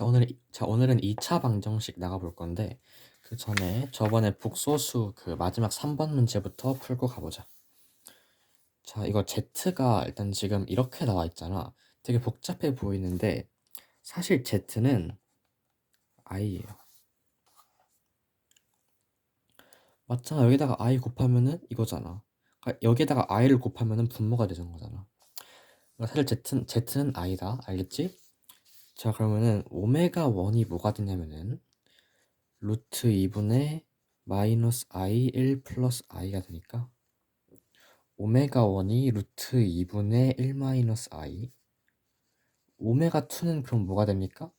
자, 오늘, 자, 오늘은 2차 방정식 나가볼 건데, 그 전에 저번에 북소수 그 마지막 3번 문제부터 풀고 가보자. 자, 이거 Z가 일단 지금 이렇게 나와 있잖아. 되게 복잡해 보이는데, 사실 Z는 I예요. 맞잖아. 여기다가 I 곱하면은 이거잖아. 그러니까 여기다가 I를 곱하면은 분모가 되는 거잖아. 그러니까 사실 Z는, Z는 I다. 알겠지? 자, 그러면은 오메가 1이 뭐가 되냐면은 루트 2분의 마이너스 i 1 플러스 i가 되니까 오메가 1이 루트 2분의 1 마이너스 i 오메가 2는 그럼 뭐가 됩니까?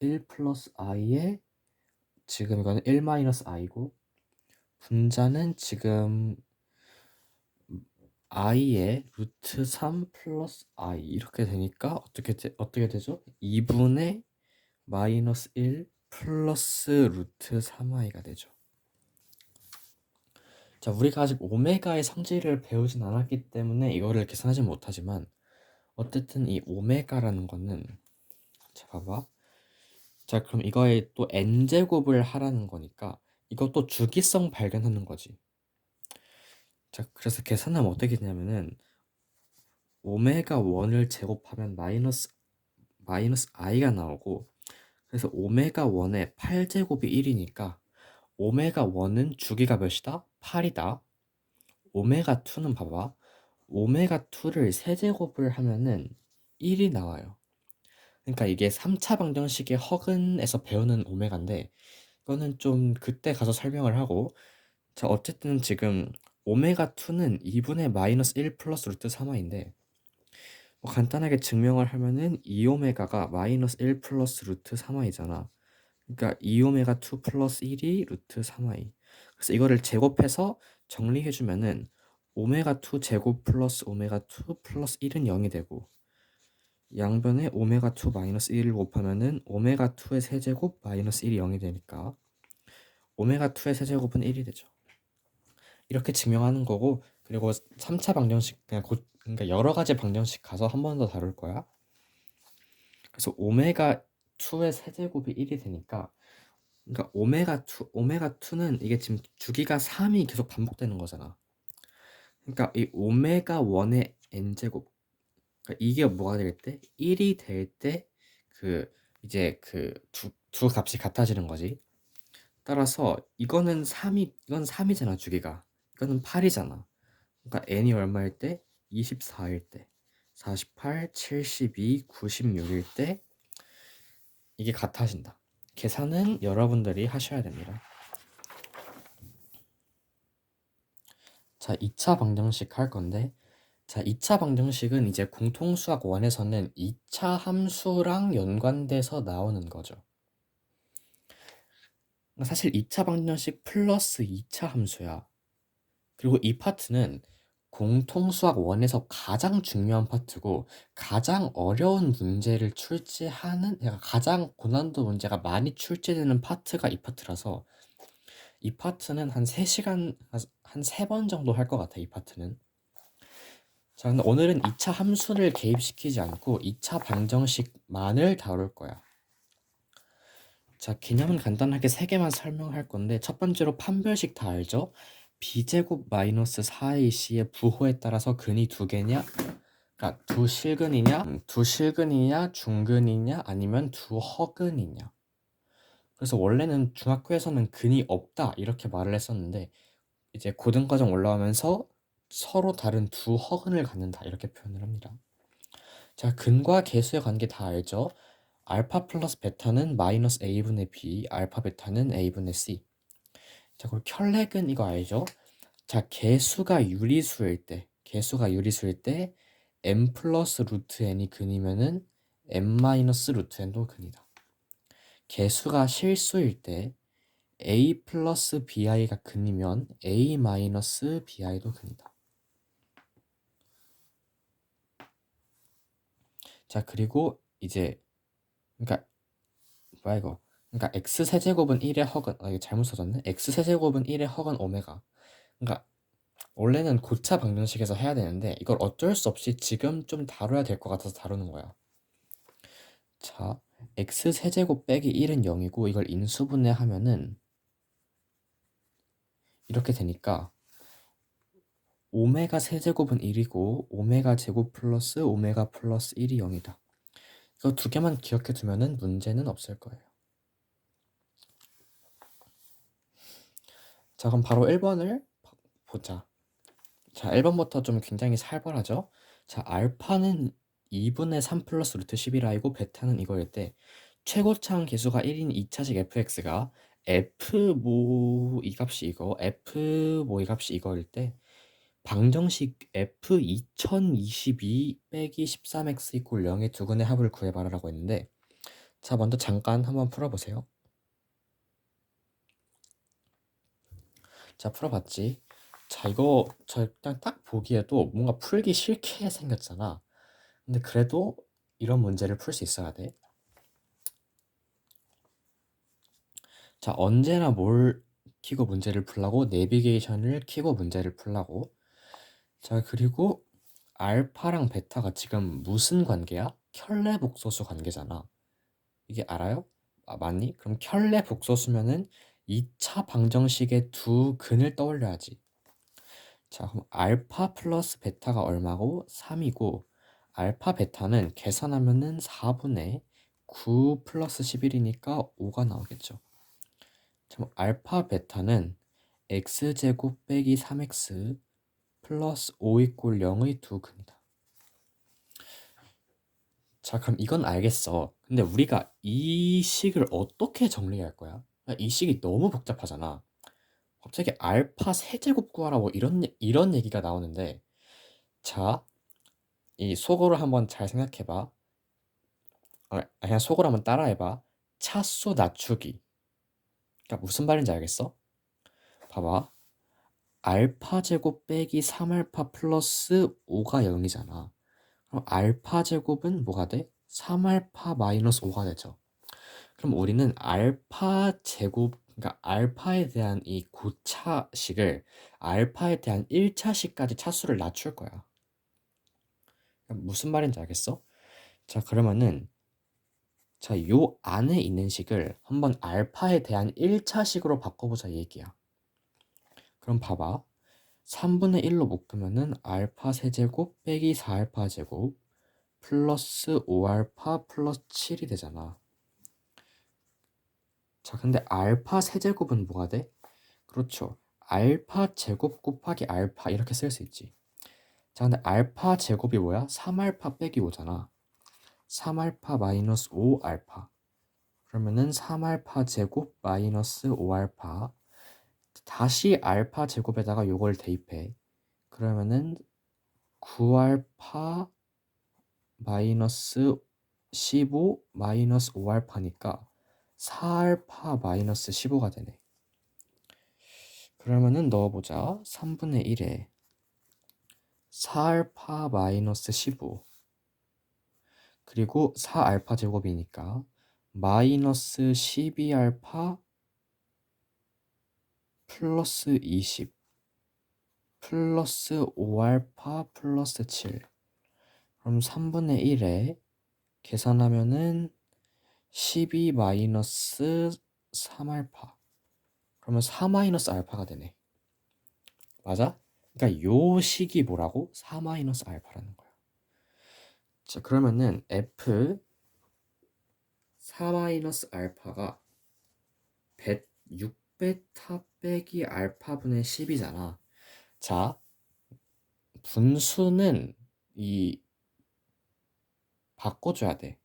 1 플러스 i에 지금 이거는 1 마이너스 i고 분자는 지금 i의 루트 3 플러스 i 이렇게 되니까 어떻게 되, 어떻게 되죠? 2분의 마이너스 1 플러스 루트 3i가 되죠. 자, 우리가 아직 오메가의 성질을 배우진 않았기 때문에 이거를 계산하지 못하지만 어쨌든 이 오메가라는 거는 자, 봐봐. 자, 그럼 이거에 또 n제곱을 하라는 거니까 이것도 주기성 발견하는 거지. 자, 그래서 계산하면 어떻게 되냐면은 오메가 1을 제곱하면 마이너스 마이너스 i가 나오고 그래서 오메가 1의 8제곱이 1이니까 오메가 1은 주기가 몇이다? 8이다. 오메가 2는 봐봐. 오메가 2를 세제곱을 하면은 1이 나와요. 그러니까 이게 3차 방정식의 허근에서 배우는 오메가인데 이거는 좀 그때 가서 설명을 하고 자 어쨌든 지금 오메가 2는 2분의 마이너스 1 플러스 루트 3i인데 뭐 간단하게 증명을 하면은 2오메가가 마이너스 1 플러스 루트 3i잖아. 그러니까 2오메가 2 플러스 1이 루트 3i. 그래서 이거를 제곱해서 정리해주면은 오메가 2 제곱 플러스 오메가 2 플러스 1은 0이 되고 양변에 오메가 2 마이너스 1을 곱하면은 오메가 2의 세제곱 마이너스 1이 0이 되니까 오메가 2의 세제곱은 1이 되죠. 이렇게 증명하는 거고 그리고 3차 방정식 그냥 곧 그러니까 여러 가지 방정식 가서 한 번 더 다룰 거야. 그래서 오메가 2의 세제곱이 1이 되니까 그러니까 오메가 2 오메가 2는 이게 지금 주기가 3이 계속 반복되는 거잖아. 그러니까 이 오메가 1의 n제곱 그러니까 이게 뭐가 될 때? 1이 될 때 그 이제 그두 두 값이 같아지는 거지. 따라서 이거는 3이 이건 3이잖아 주기가. 이거는 8이잖아. 그러니까 n이 얼마일 때? 24일 때, 48, 72, 96일 때 이게 같아진다. 계산은 여러분들이 하셔야 됩니다. 자, 2차 방정식 할 건데 자, 2차 방정식은 이제 공통수학 1에서는 2차 함수랑 연관돼서 나오는 거죠. 사실 2차 방정식 플러스 2차 함수야. 그리고 이 파트는 공통수학 1에서 가장 중요한 파트고 가장 어려운 문제를 출제하는 가장 고난도 문제가 많이 출제되는 파트가 이 파트라서 이 파트는 한 3시간 한 3번 정도 할 것 같아 이 파트는 자 근데 오늘은 2차 함수를 개입시키지 않고 2차 방정식만을 다룰 거야 자 개념은 간단하게 3개만 설명할 건데 첫 번째로 판별식 다 알죠? B제곱 마이너스 4ac의 부호에 따라서 근이 두 개냐? 그러니까 두 실근이냐? 음, 두 실근이냐? 중근이냐? 아니면 두 허근이냐? 그래서 원래는 중학교에서는 근이 없다 이렇게 말을 했었는데 이제 고등과정 올라오면서 서로 다른 두 허근을 갖는다 이렇게 표현을 합니다. 자, 근과 개수의 관계 다 알죠? 알파 플러스 베타는 마이너스 a분의 b, 알파 베타는 a분의 c. 자, 그리고 혈렉은 이거 알죠? 자, 개수가 유리수일 때, 개수가 유리수일 때 m 플러스 루트 n이 근이면은 m 마이너스 루트 n도 근이다. 개수가 실수일 때 a 플러스 bi가 근이면 a 마이너스 bi도 근이다. 자, 그리고 이제 그러니까 뭐야 이거? 그러니까 x 세제곱은 1의 허근 아 이거 잘못 써졌네 x 세제곱은 1의 허근 오메가 그러니까 원래는 고차 방정식에서 해야 되는데 이걸 어쩔 수 없이 지금 좀 다뤄야 될 것 같아서 다루는 거야 자 x 세제곱 빼기 1은 0이고 이걸 인수분해 하면은 이렇게 되니까 오메가 세제곱은 1이고 오메가 제곱 플러스 오메가 플러스 1이 0이다. 이거 두 개만 기억해 두면은 문제는 없을 거예요. 자, 그럼 바로 1번을 보자. 자, 1번부터 좀 굉장히 살벌하죠? 자, 알파는 2분의 3 플러스 루트 11i고 베타는 이거일 때 최고차항 계수가 1인 2차식 fx가 f 뭐이 값이 이거 f 뭐이 값이 이거일 때 방정식 f 2022 빼기 13x 이꼴 0의 두근의 합을 구해봐라라고 했는데 자 먼저 잠깐 한번 풀어보세요 자 풀어봤지 자 이거 저 그냥 딱 보기에도 뭔가 풀기 싫게 생겼잖아 근데 그래도 이런 문제를 풀 수 있어야 돼 자, 언제나 뭘 키고 문제를 풀라고? 내비게이션을 키고 문제를 풀라고. 자, 그리고 알파랑 베타가 지금 무슨 관계야? 켤레 복소수 관계잖아. 이게 알아요? 아, 맞니? 그럼 켤레 복소수면은 2차 방정식의 두 근을 떠올려야지. 자, 그럼 알파 플러스 베타가 얼마고? 3이고 알파 베타는 계산하면은 4분의 9 플러스 11이니까 5가 나오겠죠. 참 알파 베타는 x제곱 빼기 3x 플러스 5 이꼴 0의 두 근이다. 자 그럼 이건 알겠어. 근데 우리가 이 식을 어떻게 정리할 거야? 이 식이 너무 복잡하잖아. 갑자기 알파 세제곱 구하라 뭐 이런 이런 얘기가 나오는데 자, 이 속어를 한번 잘 생각해봐. 어, 그냥 속어를 한번 따라해 봐. 차수 낮추기. 그러니까 무슨 말인지 알겠어? 봐봐. 알파 제곱 빼기 3알파 플러스 5가 0이잖아. 그럼 알파 제곱은 뭐가 돼? 3알파 마이너스 5가 되죠. 그럼 우리는 알파 제곱, 그러니까 알파에 대한 이 고차식을 알파에 대한 1차식까지 차수를 낮출 거야. 무슨 말인지 알겠어? 자, 그러면은 자, 요 안에 있는 식을 한번 알파에 대한 1차식으로 바꿔보자 얘기야. 그럼 봐봐. 3분의 1로 묶으면은 알파 세제곱 빼기 4알파 제곱 플러스 5알파 플러스 7이 되잖아. 자, 근데 알파 세제곱은 뭐가 돼? 그렇죠. 알파 제곱 곱하기 알파 이렇게 쓸 수 있지. 자, 근데 알파 제곱이 뭐야? 3알파 빼기 5잖아. 3알파 마이너스 5알파 그러면은 3알파 제곱 마이너스 5알파 다시 알파 제곱에다가 요걸 대입해 그러면은 9알파 마이너스 15 마이너스 5알파니까 4알파 마이너스 15가 되네. 그러면은 넣어보자. 3분의 1에 4알파 마이너스 15 그리고 4알파 제곱이니까 마이너스 12알파 플러스 20 플러스 5알파 플러스 7 그럼 3분의 1에 계산하면은 12 마이너스 3알파 그러면 4 마이너스 알파가 되네 맞아? 그러니까 요 식이 뭐라고? 4 마이너스 알파라는 거야 자, 그러면은 f 4 알파가 6베타 빼기 알파분의 10이잖아. 자, 분수는 이 바꿔줘야 돼.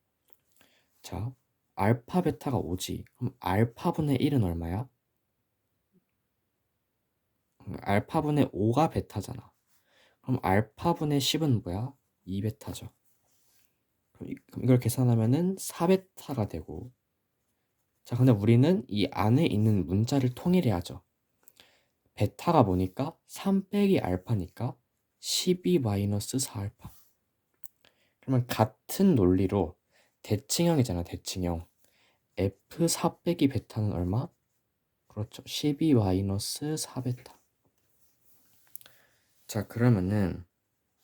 자, 알파 베타가 5지. 그럼 알파분의 1은 얼마야? 알파분의 5가 베타잖아. 그럼 알파분의 10은 뭐야? 2베타죠. 이걸 계산하면은 4베타가 되고 자 근데 우리는 이 안에 있는 문자를 통일해야죠 베타가 뭐니까 3 빼기 알파니까 12 마이너스 4알파 그러면 같은 논리로 대칭형이잖아 대칭형 F4 빼기 베타는 얼마? 그렇죠 12 마이너스 4베타 자 그러면은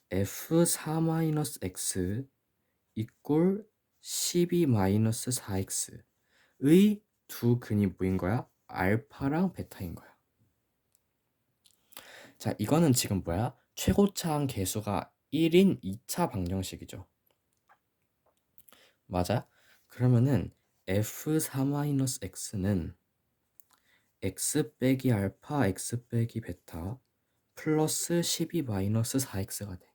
F4 마이너스 X 이꼴 12-4x의 두 근이 뭐인 거야? 알파랑 베타인 거야. 자, 이거는 지금 뭐야? 최고차항 계수가 1인 2차 방정식이죠. 맞아? 그러면은 f4-x는 x 빼기 알파 x 빼기 베타 플러스 12-4x가 돼.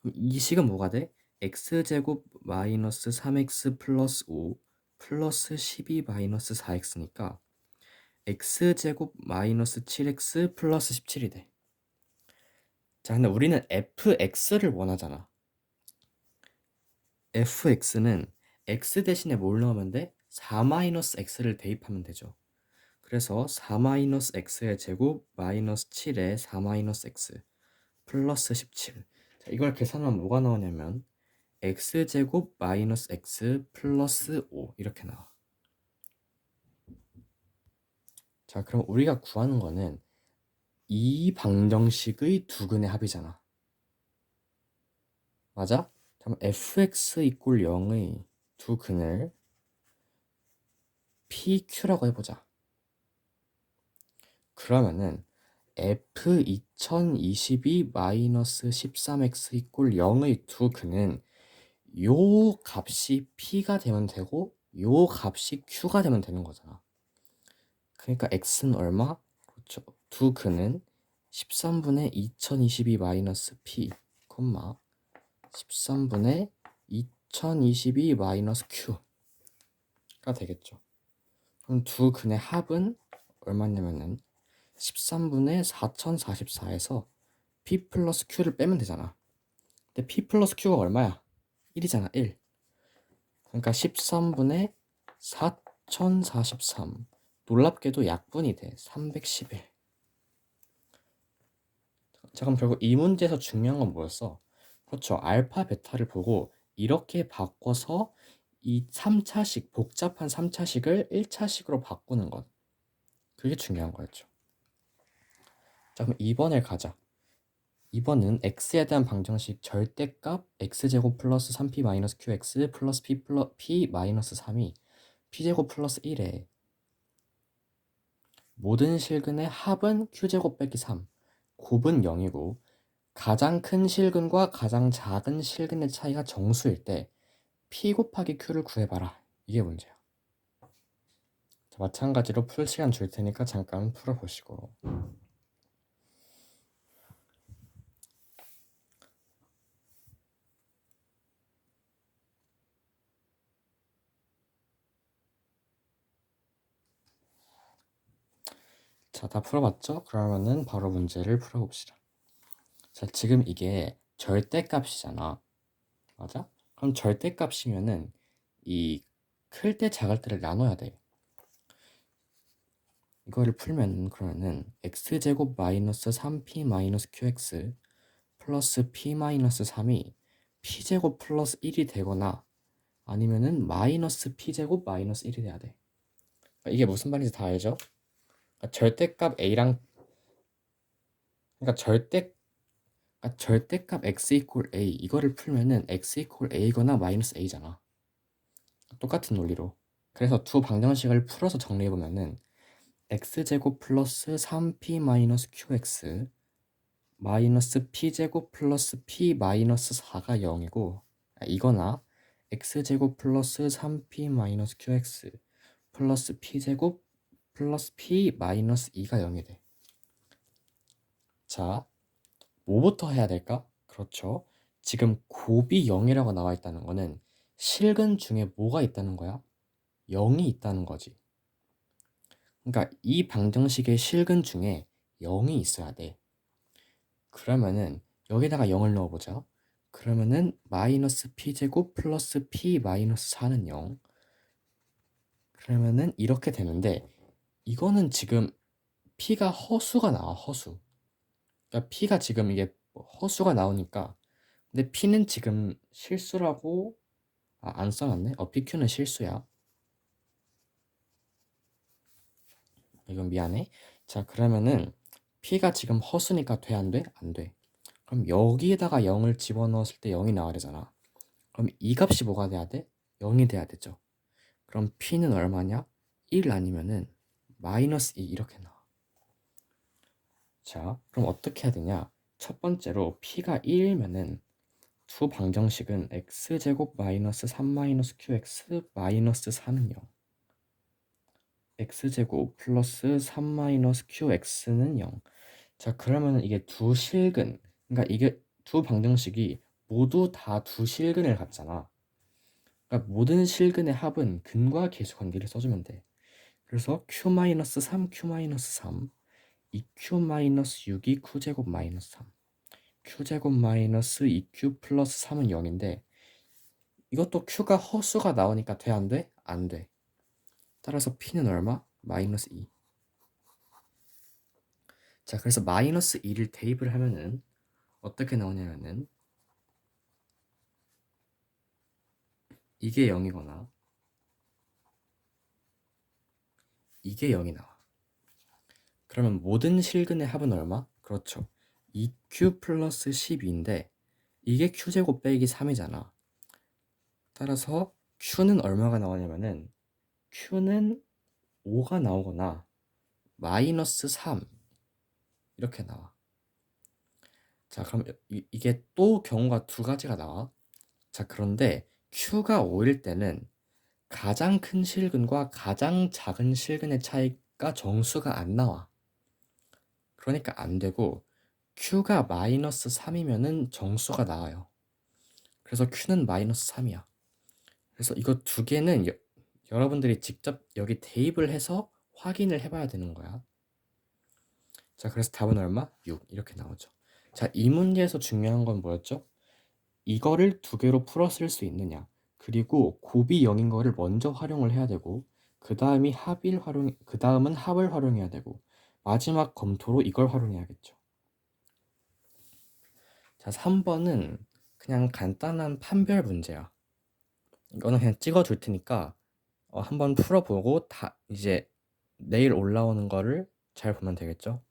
그럼 이 식은 뭐가 돼? x제곱 마이너스 3x 플러스 5 플러스 12-4x니까 x제곱 마이너스 7x 플러스 17이 돼. 자, 근데 우리는 fx를 원하잖아. Fx는 x 대신에 뭘 넣으면 돼? 4-x를 대입하면 되죠. 그래서 4-x의 제곱 마이너스 7의 4-x 플러스 17. 자, 이걸 계산하면 뭐가 나오냐면 x제곱 마이너스 x 플러스 5 이렇게 나와. 자, 그럼 우리가 구하는 거는 이 방정식의 두 근의 합이잖아. 맞아? 그럼 fx 이꼴 0의 두 근을 pq라고 해보자. 그러면은 f 2022 마이너스 13x 이꼴 0의 두 근은 요 값이 p가 되면 되고 요 값이 q가 되면 되는 거잖아. 그러니까 x는 얼마? 그렇죠. 두 근은 13분의 2022 마이너스 p, 13분의 2022 마이너스 q가 되겠죠. 그럼 두 근의 합은 얼마냐면은 13분의 4044에서 p 플러스 q를 빼면 되잖아. 근데 p 플러스 q가 얼마야? 1이잖아, 1. 그러니까 13분의 4043. 놀랍게도 약분이 돼. 311. 자, 그럼 결국 이 문제에서 중요한 건 뭐였어? 그렇죠. 알파, 베타를 보고 이렇게 바꿔서 이 3차식, 복잡한 3차식을 1차식으로 바꾸는 것. 그게 중요한 거였죠. 자, 그럼 2번을 가자. 2번은 x에 대한 방정식 절대값 x제곱 플러스 3p 마이너스 qx 플러스 p 플러 p 마이너스 3이 p제곱 플러스 1에 모든 실근의 합은 q제곱 빼기 3, 곱은 0이고 가장 큰 실근과 가장 작은 실근의 차이가 정수일 때 p 곱하기 q를 구해봐라. 이게 문제야. 자, 마찬가지로 풀 시간 줄 테니까 잠깐 풀어보시고. 자, 다 풀어봤죠? 그러면은 바로 문제를 풀어봅시다. 자, 지금 이게 절대값이잖아. 맞아? 그럼 절대값이면은 이 클 때 작을 때를 나눠야 돼. 이거를 풀면 그러면은 x제곱 마이너스 3p 마이너스 qx 플러스 p 마이너스 3이 p제곱 플러스 1이 되거나 아니면은 마이너스 p제곱 마이너스 1이 돼야 돼. 그러니까 이게 무슨 말인지 다 알죠? 그러니까 절대값 a랑 그러니까 절대 그러니까 절대값 x 이퀄 a 이거를 풀면은 x 이퀄 a거나 마이너스 a잖아. 똑같은 논리로. 그래서 두 방정식을 풀어서 정리해 보면은 x제곱 플러스 3p 마이너스 qx 마이너스 p제곱 플러스 p 마이너스 4가 0이고 이거나 x제곱 플러스 3p 마이너스 qx 플러스 p제곱 플러스 p 마이너스 2가 0이 돼. 자, 뭐부터 해야 될까? 그렇죠. 지금 곱이 0이라고 나와 있다는 거는 실근 중에 뭐가 있다는 거야? 0이 있다는 거지. 그러니까 이 방정식의 실근 중에 0이 있어야 돼. 그러면은 여기다가 0을 넣어보자. 그러면은 마이너스 p제곱 플러스 p 마이너스 4는 0. 그러면은 이렇게 되는데 이거는 지금 p가 허수가 나와 허수. 그러니까 p가 지금 이게 허수가 나오니까 근데 p는 지금 실수라고 아, 안 써놨네. 어 pq는 실수야. 이건 미안해. 자 그러면은 p가 지금 허수니까 돼 안 돼? 안 돼. 그럼 여기에다가 0을 집어넣었을 때 0이 나와야 되잖아. 그럼 이 값이 뭐가 돼야 돼? 0이 돼야 되죠. 그럼 p는 얼마냐? 1 아니면은 마이너스 2 이렇게 나와. 자, 그럼 어떻게 해야 되냐? 첫 번째로 p가 1이면은 두 방정식은 x제곱 마이너스 3 마이너스 qx 마이너스 4는 0 x제곱 플러스 3 마이너스 qx는 0 자, 그러면 이게 두 실근 그러니까 이게 두 방정식이 모두 다 두 실근을 갖잖아. 그러니까 모든 실근의 합은 근과 계수 관계를 써주면 돼. 그래서 q-3 q-3 2q-6이 q제곱 마이너스 3 q제곱 마이너스 2q 플러스 3은 0인데 이것도 q가 허수가 나오니까 돼 안 돼? 안 돼. 따라서 p는 얼마? 마이너스 2. 자, 그래서 마이너스 2를 대입을 하면은 어떻게 나오냐면은 이게 0이거나 이게 0이 나와. 그러면 모든 실근의 합은 얼마? 그렇죠. 2q 플러스 12인데 이게 q제곱 빼기 3이잖아. 따라서 q는 얼마가 나오냐면은 q는 5가 나오거나 마이너스 3 이렇게 나와. 자, 그럼 이, 이게 또 경우가 두 가지가 나와. 자, 그런데 q가 5일 때는 가장 큰 실근과 가장 작은 실근의 차이가 정수가 안 나와. 그러니까 안 되고 q가 마이너스 3이면은 정수가 나와요. 그래서 q는 마이너스 3이야. 그래서 이거 두 개는 여, 여러분들이 직접 여기 대입을 해서 확인을 해봐야 되는 거야. 자, 그래서 답은 얼마? 6 이렇게 나오죠. 자, 이 문제에서 중요한 건 뭐였죠? 이거를 두 개로 풀어 쓸 수 있느냐. 그리고 곱이 0인 거를 먼저 활용을 해야 되고 그 다음이 합을 활용 그 다음은 합을 활용해야 되고 마지막 검토로 이걸 활용해야겠죠. 자, 3번은 그냥 간단한 판별 문제야. 이거는 그냥 찍어 줄 테니까 어, 한번 풀어보고 다 이제 내일 올라오는 거를 잘 보면 되겠죠.